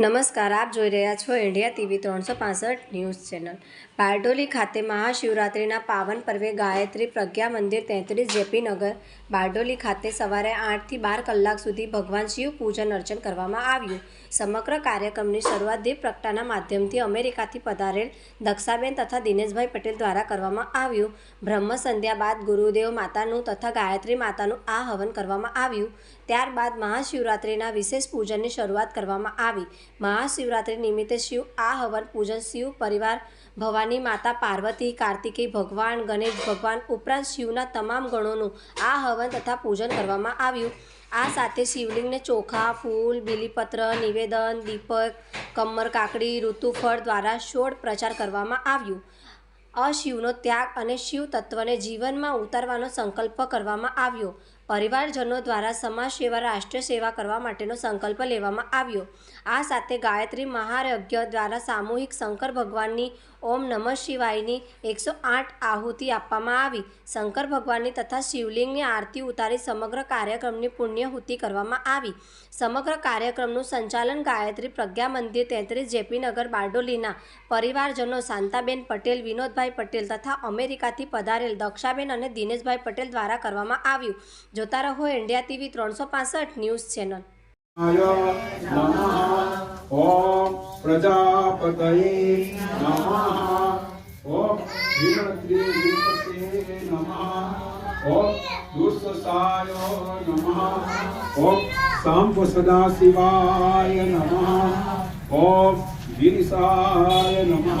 નમસ્કાર, આપ જોઈ રહ્યા છો ઇન્ડિયા ટીવી ત્રણસો પાસઠ ન્યૂઝ ચેનલ. બારડોલી ખાતે મહાશિવરાત્રિના પાવન પર્વે ગાયત્રી પ્રજ્ઞા મંદિર તેત્રીસ જેપી નગર બારડોલી ખાતે સવારે આઠથી બાર કલાક સુધી ભગવાન શિવ પૂજન અર્ચન કરવામાં આવ્યું. સમગ્ર કાર્યક્રમની શરૂઆત દીપ પ્રગટાના માધ્યમથી અમેરિકાથી પધારેલ દક્ષાબેન તથા દિનેશભાઈ પટેલ દ્વારા કરવામાં આવ્યું. બ્રહ્મ સંધ્યા બાદ ગુરુદેવ માતાનું તથા ગાયત્રી માતાનું આ હવન કરવામાં આવ્યું. ત્યારબાદ મહાશિવરાત્રિના વિશેષ પૂજનની શરૂઆત કરવામાં આવી. મહાશિવરાત્રિ નિમિત્તે શિવ આ હવન પૂજન શિવ પરિવાર, ભવાની માતા પાર્વતી કાર્તિકેય ભગવાન, ગણેશ ભગવાન ઉપરાંત શિવના તમામ ગણોનું આ હવન તથા પૂજન કરવામાં આવ્યું. આ સાથે શિવલિંગને ચોખા, ફૂલ, બીલીપત્ર, નિવેદન, દીપક, કમર કાકડી, ઋતુફળ દ્વારા સોળ પ્રચાર કરવામાં આવ્યું. અશિવનો ત્યાગ અને શિવ તત્વને જીવનમાં ઉતારવાનો સંકલ્પ કરવામાં આવ્યો. પરિવારજનો દ્વારા સમાજ સેવા રાષ્ટ્રીય સેવા કરવા માટેનો સંકલ્પ લેવામાં આવ્યો. આ સાથે ગાયત્રી મહાયજ્ઞ દ્વારા સામૂહિક શંકર ભગવાનની ઓમ નમઃ શિવાયની એકસો આઠ આહુતિ આપવામાં આવી. શંકર ભગવાનની તથા શિવલિંગની આરતી ઉતારી સમગ્ર કાર્યક્રમની પુણ્યહુતિ કરવામાં આવી. સમગ્ર કાર્યક્રમનું સંચાલન ગાયત્રી પ્રજ્ઞા મંદિર તેત્રીસ જેપી નગર બારડોલીના પરિવારજનો શાંતાબેન પટેલ, વિનોદભાઈ પટેલ તથા અમેરિકાથી પધારેલ દક્ષાબેન અને દિનેશભાઈ પટેલ દ્વારા કરવામાં આવ્યું. જોતા રહો ઇન્ડિયા ટીવી ત્રણસો પાસઠ ન્યૂઝ ચેનલ. ઓમ પ્રજાપતયે નમઃ ઓમ નમઃ ઓમ દુස්සસાય નમઃ ઓમ સાંબ સદા શિવાય નમઃ ઓમ ગિરિસાય નમઃ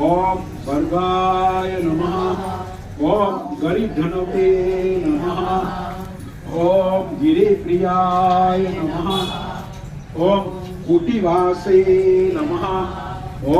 ઓમ ભર્ગાય નમઃ. ઓમ ગરીબધનવે નમઃ. ઓમ ગિરિપ્રિયાય નમઃ. ઓમ કુટિવાસે નમઃ. ઓમ